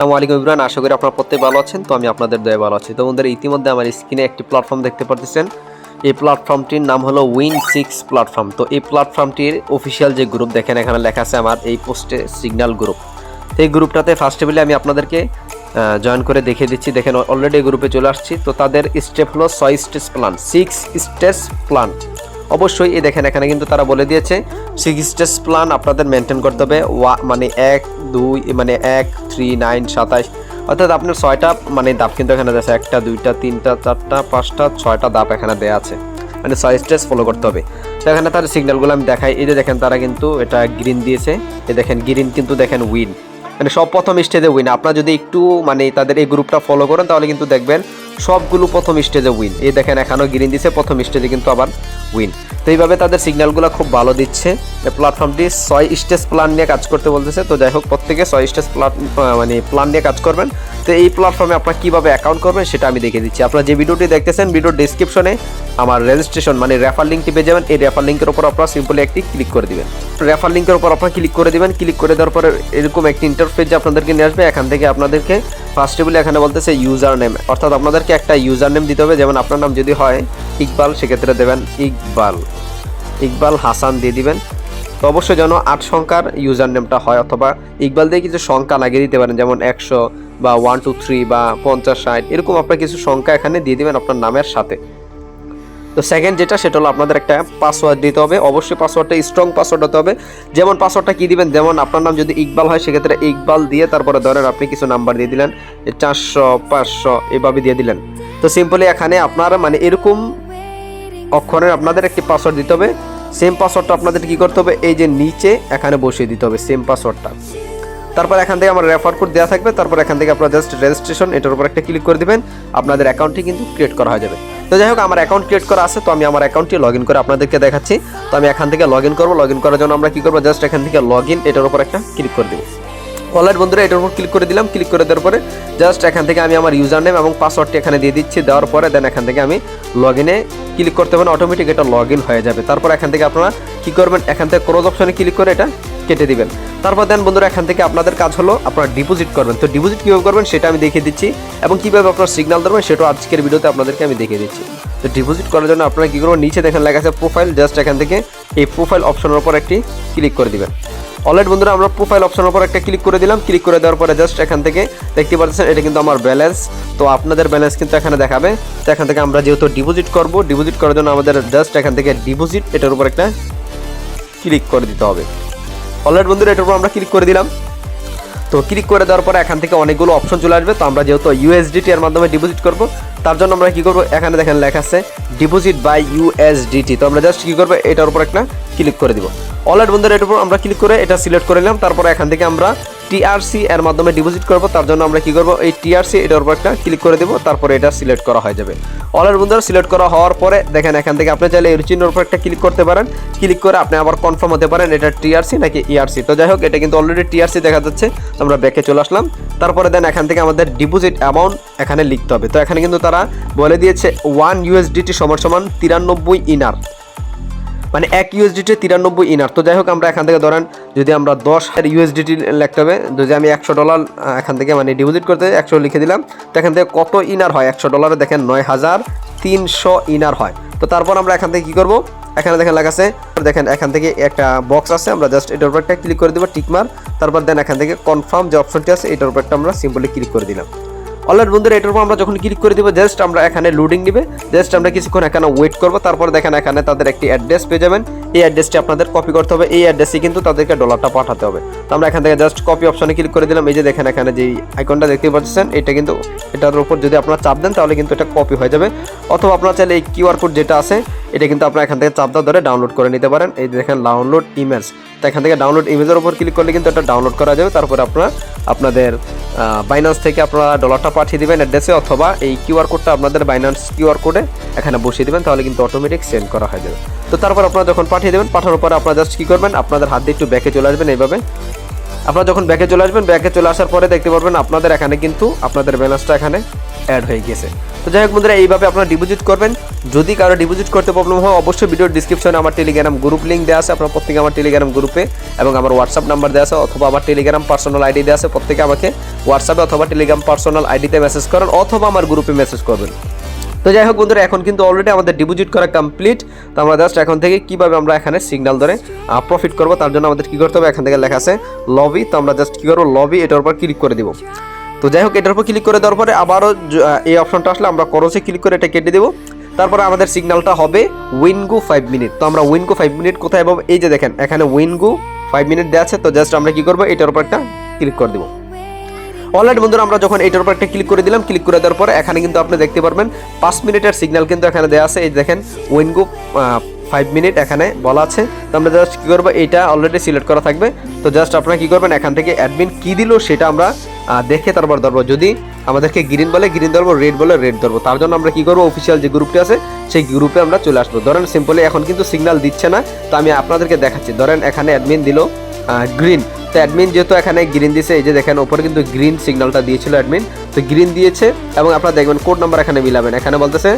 আসসালামু আলাইকুম ইমরান, আশা করি আপনারা প্রত্যেক ভালো আছেন, তো আমি আপনাদের দয়ে ভালো আছি। তো বন্ধুরা, ইতিমধ্যে আমার স্ক্রিনে একটি প্ল্যাটফর্ম দেখতে পাচ্ছেন এই প্ল্যাটফর্মটির নাম হলো উইন সিক্স প্ল্যাটফর্ম তো এই প্ল্যাটফর্মটির অফিসিয়াল যে গ্রুপ দেখেন এখানে লেখা আছে আমার এই পোস্টে সিগন্যাল গ্রুপ তো এই গ্রুপটাতে ফার্স্ট টেবিলে আমি আপনাদেরকে জয়েন করে দেখিয়ে দিচ্ছি। দেখেন অলরেডি গ্রুপে চলে আসছি। তো তাদের স্টেপ হলো ছয় stage plan six stage plan অবশ্যই এই দেখেন, এখানে কিন্তু তারা বলে দিয়েছে সিক্স স্টেজ প্ল্যান আপনাদের মেনটেন করতে হবে, ওয়া মানে এক, দুই মানে এক থ্রি নাইন সাতাশ। অর্থাৎ আপনার ছয়টা মানে দাপ কিন্তু এখানে আছে, একটা, দুইটা, তিনটা, চারটা, পাঁচটা, ছয়টা দাপ এখানে দেওয়া আছে। মানে ছয় স্টেজ ফলো করতে হবে। তো এখানে তার সিগন্যালগুলো আমি দেখাই। এই যে দেখেন, তারা কিন্তু এটা গ্রিন দিয়েছে। এই দেখেন গ্রিন কিন্তু দেখেন উইন মানে সব প্রথম স্টেজে উইন আপনারা যদি একটু মানে তাদের এই গ্রুপটা ফলো করেন, তাহলে কিন্তু দেখবেন সবগুলো প্রথম স্টেজে উইন এই দেখেন, এখানেও গ্রিন দিছে, প্রথম স্টেজে কিন্তু আবার উইন তো এইভাবে তাদের সিগন্যালগুলো খুব ভালো দিচ্ছে। প্ল্যাটফর্মটি ছয় স্টেজ প্ল্যান নিয়ে কাজ করতে বলতেছে। তো যাই হোক, প্রত্যেকে ছয় স্টেজ প্ল্যান মানে প্ল্যান নিয়ে কাজ করবেন। তো এই প্ল্যাটফর্মে আপনারা কীভাবে অ্যাকাউন্ট করবেন সেটা আমি দেখে দিচ্ছি। আপনারা যে ভিডিওটি দেখতেছেন ভিডিওর ডিসক্রিপশনে আমার রেজিস্ট্রেশন মানে রেফার লিঙ্কটি পেয়ে যাবেন। এই রেফার লিঙ্কের উপর আপনারা সিম্পলি একটি ক্লিক করে দিবেন। রেফার লিঙ্কের উপর আপনারা ক্লিক করে দিবেন। ক্লিক করে দেওয়ার পরে এরকম একটি ইন্টারফেস যে আপনাদেরকে নিয়ে আসবে, এখান থেকে আপনাদেরকে ফার্স্ট টেবিলে এখানে বলতেছে ইউজার নেম অর্থাৎ আপনাদেরকে একটা ইউজার নেম দিতে হবে। যেমন আপনার নাম যদি হয় ইকবাল, সেক্ষেত্রে দেবেন ইকবাল। ইকবাল হাসান দিয়ে দিবেন। তো অবশ্যই যেন আট সংখ্যার ইউজার নেমটা হয় অথবা ইকবাল দিয়ে কিছু সংখ্যা লাগিয়ে দিতে পারেন। যেমন একশো বা ওয়ান টু থ্রি বা পঞ্চাশ, ষাট, এরকম আপনার কিছু সংখ্যা এখানে দিয়ে দেবেন আপনার নামের সাথে। তো সেকেন্ড যেটা, সেটা হলো আপনাদের একটা পাসওয়ার্ড দিতে হবে। অবশ্যই পাসওয়ার্ডটা স্ট্রং পাসওয়ার্ড হতে হবে। যেমন পাসওয়ার্ডটা কী দিবেন? যেমন আপনার নাম যদি ইকবাল হয়, সেক্ষেত্রে ইকবাল দিয়ে তারপরে ধরেন আপনি কিছু নাম্বার দিয়ে দিলেন চারশো, পাঁচশো, এভাবে দিয়ে দিলেন। তো সিম্পলি এখানে আপনার মানে এরকম অক্ষরের আপনাদের একটি পাসওয়ার্ড দিতে হবে। সেম পাসওয়ার্ডটা আপনাদের কি করতে হবে? এই যে নিচে এখানে বসিয়ে দিতে হবে সেম পাসওয়ার্ডটা তারপর এখান থেকে আমার রেফার কোড দেওয়া থাকবে। তারপর এখান থেকে আপনারা জাস্ট রেজিস্ট্রেশন এটার উপর একটা ক্লিক করে দিবেন। আপনাদের অ্যাকাউন্টটি কিন্তু ক্রিয়েট করা হয়ে যাবে। তো যাই হোক, আমার অ্যাকাউন্ট ক্রিয়েট করা আছে, তো আমি আমার অ্যাকাউন্টটি লগ ইন করে আপনাদেরকে দেখাচ্ছি। তো আমি এখান থেকে লগ ইন করব লগ ইন করার জন্য আমরা কী করব? জাস্ট এখান থেকে লগ ইন এটার উপর একটা ক্লিক করে দেবো। অলরাইট বন্ধুরা, এটার উপর ক্লিক করে দিলাম ক্লিক করে দেওয়ার পরে জাস্ট এখান থেকে আমি আমার ইউজার নেম এবং পাসওয়ার্ডটি এখানে দিয়ে দিচ্ছি, দেওয়ার পরে দেন এখান থেকে আমি লগ ইনে ক্লিক করতে পারেন অটোমেটিক এটা লগ ইন হয়ে যাবে। তারপর এখান থেকে আপনারা কী করবেন? এখান থেকে ক্রোজ অপশনে ক্লিক করে এটা কেটে দিবেন। তারপর দেন বন্ধুরা, এখান থেকে আপনাদের কাজ হলো আপনারা ডিপোজিট করবেন। তো ডিপোজিট কীভাবে করবেন সেটা আমি দেখিয়ে দিচ্ছি এবং কীভাবে আপনার সিগনাল ধরবেন সেটাও আজকের ভিডিওতে আপনাদেরকে আমি দেখিয়ে দিচ্ছি। তো ডিপোজিট করার জন্য আপনারা কী করবেন? নিচে দেখেন লেখা আছে প্রোফাইল জাস্ট এখান থেকে এই প্রোফাইল অপশনের উপর একটি ক্লিক করে দিবেন। অলরেড বন্ধুরা, আমরা প্রোফাইল অপশনের উপর একটা ক্লিক করে দিলাম। ক্লিক করে দেওয়ার পরে জাস্ট এখান থেকে দেখতে পাচ্ছেন, এটা কিন্তু আমার ব্যালেন্স তো আপনাদের ব্যালেন্স কিন্তু এখানে দেখাবে। তো এখান থেকে আমরা যেহেতু ডিপোজিট করব ডিপোজিট করার জন্য আমাদের জাস্ট এখান থেকে ডিপোজিট এটার উপর একটা ক্লিক করে দিতে হবে। অলরেড বন্ধুরা, এটার উপর আমরা ক্লিক করে দিলাম। তো ক্লিক করে দেওয়ার পরে এখান থেকে অনেকগুলো অপশন চলে আসবে। তো আমরা যেহেতু ইউএসডিটি এর মাধ্যমে ডিপোজিট করব, তার জন্য আমরা কি করব? এখানে দেখেন লেখা আছে ডিপোজিট বাই ইউএসডিটি তো আমরা জাস্ট কি করব? এটার উপর একটা ক্লিক করে দিব। অলরেড বন্ধুরা, এটার উপর আমরা ক্লিক করে এটা সিলেক্ট করে নিলাম। তারপর এখান থেকে আমরা টিআরসি এর মাধ্যমে ডিপোজিট করব, তার জন্য আমরা কি করব? এই টিআরসি, এটার উপর একটা ক্লিক করে দেব, তারপরে এটা সিলেক্ট করা হয়ে যাবে। অলরেড বন্ধুরা সিলেক্ট করা হওয়ার পরে, দেখেন এখান থেকে আপনি চাইলে এর চিহ্নের উপর একটা ক্লিক করতে পারেন। ক্লিক করে আপনি আবার কনফার্ম হতে পারেন, এটা টিআরসি নাকি ইআরসি তো যাই হোক, এটা কিন্তু অলরেডি টিআরসি দেখা যাচ্ছে আমরা ব্যাকে চলে আসলাম। তারপরে দেন এখান থেকে আমাদের ডিপোজিট অ্যামাউন্ট এখানে লিখতে হবে। তো এখানে কিন্তু তারা বলে দিয়েছে ওয়ান ইউএসডিটি সমান সমান তিরানব্বই ইনার। মানে এক ইউএসডিটি তিরানব্বই ইনার। তো যাই হোক, আমরা এখান থেকে ধরেন, যদি আমরা দশ হাজার ইউএসডিটি লিখতে হবে, যদি আমি একশো ডলার এখান থেকে মানে ডিপোজিট করতে একশো লিখে দিলাম, তো এখান থেকে কত ইনার হয়? একশো ডলারে দেখেন নয় হাজার তিনশো ইনার হয়। তো তারপর আমরা এখান থেকে কী করব? এখানে দেখেন লেখা আছে, দেখেন এখান থেকে একটা বক্স আছে, আমরা জাস্ট এটার উপর একটা ক্লিক করে দেবো টিকমার তারপর দেন এখান থেকে কনফার্ম যে অপশনটি আছে, এটার উপর একটা আমরা সিম্পলি ক্লিক করে দিলাম। অলরেডি বন্ধুরা, এটার উপর আমরা যখন ক্লিক করে দিব জাস্ট আমরা এখানে লোডিং নিবে। জাস্ট আমরা কিছুক্ষণ এখানে ওয়েট করব, তারপর দেখেন এখানে তাদের একটি অ্যাড্রেস পেয়ে যাবেন। এই অ্যাড্রেসটি আপনাদের কপি করতে হবে, এই অ্যাড্রেসে কিন্তু তাদেরকে ডলারটা পাঠাতে হবে। তো আমরা এখান থেকে জাস্ট কপি অপশনে ক্লিক করে দিলাম, এই যে দেখেন এখানে যে আইকনটা দেখতে পাচ্ছেন, এটা কিন্তু, এটার উপর যদি আপনারা চাপ দেন, তাহলে কিন্তু এটা কপি হয়ে যাবে। অথবা আপনারা চাইলে এই কিউআর কোড যেটা আছে এটা কিন্তু আপনারা এখান থেকে চাপদা ধরে ডাউনলোড করে নিতে পারেন। এই দেখেন ডাউনলোড ইমেজ তো এখান থেকে ডাউনলোড ইমেজের উপর ক্লিক করলে কিন্তু এটা ডাউনলোড করা যাবে। তারপরে আপনারা আপনাদের বাইন্যান্স থেকে আপনারা ডলারটা পাঠিয়ে দেবেন অ্যাড্রেসে অথবা এই কিউআর কোডটা আপনাদের বাইন্যান্স কিউআর কোডে এখানে বসিয়ে দেবেন, তাহলে কিন্তু অটোমেটিক সেন্ড করা হয়ে যাবে। তো তারপর আপনারা যখন পাঠিয়ে দেবেন, পাঠানোর পরে আপনারা জাস্ট কী করবেন, আপনাদের হাত দিয়ে একটু ব্যাকে চলে আসবেন এইভাবে। আপনারা যখন ব্যাকে চলে আসবেন ব্যাকে চলে আসার পরে দেখতে পারবেন আপনাদের এখানে কিন্তু আপনাদের ব্যালেন্সটা এখানে অ্যাড হয়ে গেছে। তো যাই হোক বন্ধুরা, এইভাবে আপনারা ডিপোজিট করবেন। যদি কারও ডিপোজিট করতে প্রবলেম হয়, অবশ্যই ভিডিওর ডিসক্রিপশনে আমার টেলিগ্রাম গ্রুপ লিঙ্ক দেওয়া আছে। আপনারা প্রত্যেকে আমার টেলিগ্রাম গ্রুপে এবং আমার হোয়াটসঅ্যাপ নাম্বার দেওয়া আছে, অথবা আমার টেলিগ্রাম পার্সোনাল আইডি দেওয়া আছে। প্রত্যেকে আমাকে হোয়াটসঅ্যাপে অথবা টেলিগ্রাম পার্সোনাল আইডিতে মেসেজ করেন, অথবা আমার গ্রুপে মেসেজ করবেন। তো যাই হোক বন্ধুরা, এখন কিন্তু অলরেডি আমাদের ডিপোজিট করা কমপ্লিট তো আমরা জাস্ট এখন থেকে কীভাবে আমরা এখানে সিগন্যাল ধরে প্রফিট করব, তার জন্য আমাদের কি করতে হবে? এখান থেকে লেখা আছে লবি তো আমরা জাস্ট কি করব? লবি এটার উপর ক্লিক করে দিব। তো যাই হোক, এটার উপর ক্লিক করে দেওয়ার পরে আবারও এই অপশনটা আসলে আমরা করসে ক্লিক করে এটা কেটে দেবো। তারপরে আমাদের সিগন্যালটা হবে উইনগু ফাইভ মিনিট তো আমরা উইনগু ফাইভ মিনিট কোথায় পাবো? এই যে দেখেন, এখানে উইনগু ফাইভ মিনিট দেওয়া আছে। তো জাস্ট আমরা কী করব? এটার উপর একটা ক্লিক করে দেবো। অলরেডি বন্ধুরা, আমরা যখন এটার উপর একটা ক্লিক করে দিলাম ক্লিক করে দেওয়ার পরে এখানে কিন্তু আপনি দেখতে পারবেন পাঁচ মিনিটের সিগন্যাল কিন্তু এখানে দেওয়া আছে। এই দেখেন উইনগু ফাইভ মিনিট এখানে বলা আছে। তো আমরা জাস্ট কী করব? এটা অলরেডি সিলেক্ট করা থাকবে। তো জাস্ট আপনারা কী করবেন? এখান থেকে অ্যাডমিন কী দিল সেটা আমরা দেখে তারপর ধরবো। যদি আমাদেরকে গ্রিন বলে গ্রিন ধরবো রেড বলে রেড ধরবো। তার জন্য আমরা কী করব? অফিসিয়াল যে গ্রুপটি আছে, সেই গ্রুপে আমরা চলে আসব। ধরেন সিম্পলি এখন কিন্তু সিগনাল দিচ্ছে না, তো আমি আপনাদেরকে দেখাচ্ছি। ধরেন এখানে অ্যাডমিন দিল গ্রিন তো অ্যাডমিন যেহেতু এখানে গ্রিন দিয়েছে এই যে দেখেন, ওপরে কিন্তু গ্রিন সিগন্যালটা দিয়েছিল অ্যাডমিন তো গ্রিন দিয়েছে এবং আপনারা দেখবেন কোড নাম্বার এখানে মিলাবেন। এখানে বলতেছে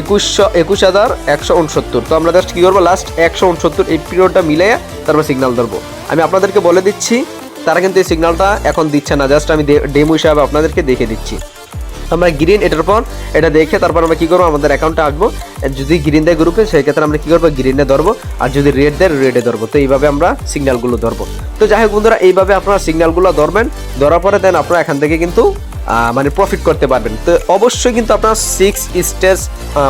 একুশশো, একুশ হাজার একশো উনসত্তর। তো আমরা জাস্ট কী করব? লাস্ট একশো উনসত্তর এই পিরিয়ডটা মিলে তারপর সিগন্যাল ধরবো। আমি আপনাদেরকে বলে দিচ্ছি তারা কিন্তু এই সিগন্যালটা এখন দিচ্ছে না। জাস্ট আমি ডেমো হিসাবে আপনাদেরকে দেখে দিচ্ছি। আমরা গ্রিন এটার পর এটা দেখে তারপর আমরা কী করব? আমাদের অ্যাকাউন্টে আসব যদি গ্রিন দেয় গ্রুপে সেই ক্ষেত্রে আমরা কী করব? গ্রিনে ধরবো। আর যদি রেড দেয় রেডে ধরবো। তো এইভাবে আমরা সিগন্যালগুলো ধরবো। তো যাই হোক বন্ধুরা, এইভাবে আপনারা সিগন্যালগুলো ধরবেন। ধরার পরে দেন আপনারা এখান থেকে কিন্তু মানে প্রফিট করতে পারবেন। তো অবশ্যই কিন্তু আপনারা সিক্স স্টেজ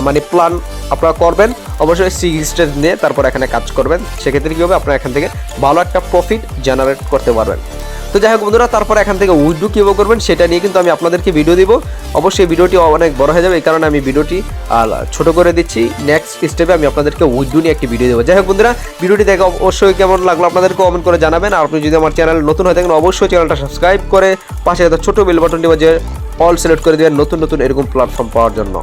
মানে প্ল্যান আপনারা করবেন। অবশ্যই সিক্স স্টেজ নিয়ে তারপর এখানে কাজ করবেন। সেক্ষেত্রে কী হবে? আপনারা এখান থেকে ভালো একটা প্রফিট জেনারেট করতে পারবেন। তো যাই হোক বন্ধুরা, তারপর এখান থেকে উইড্রো কীভাবে করবেন সেটা নিয়ে কিন্তু আমি আপনাদেরকে ভিডিও দিব। অবশ্যই ভিডিওটি অনেক বড় হয়ে যাবে, এই কারণে আমি ভিডিওটি ছোট করে দিচ্ছি। নেক্সট স্টেপে আমি আপনাদেরকে উইড্রো নিয়ে একটি ভিডিও দেবো। যাই হোক বন্ধুরা, ভিডিওটি দেখে অবশ্যই কেমন লাগল আপনাদেরকে কমেন্ট করে জানাবেন। আর আপনি যদি আমার চ্যানেল নতুন হয়ে থাকেন, অবশ্যই চ্যানেলটা সাবস্ক্রাইব করে পাশে ছোটো বেল বাটনটি বাজে অল সিলেক্ট করে দেবেন নতুন নতুন এরকম প্ল্যাটফর্ম পাওয়ার জন্য।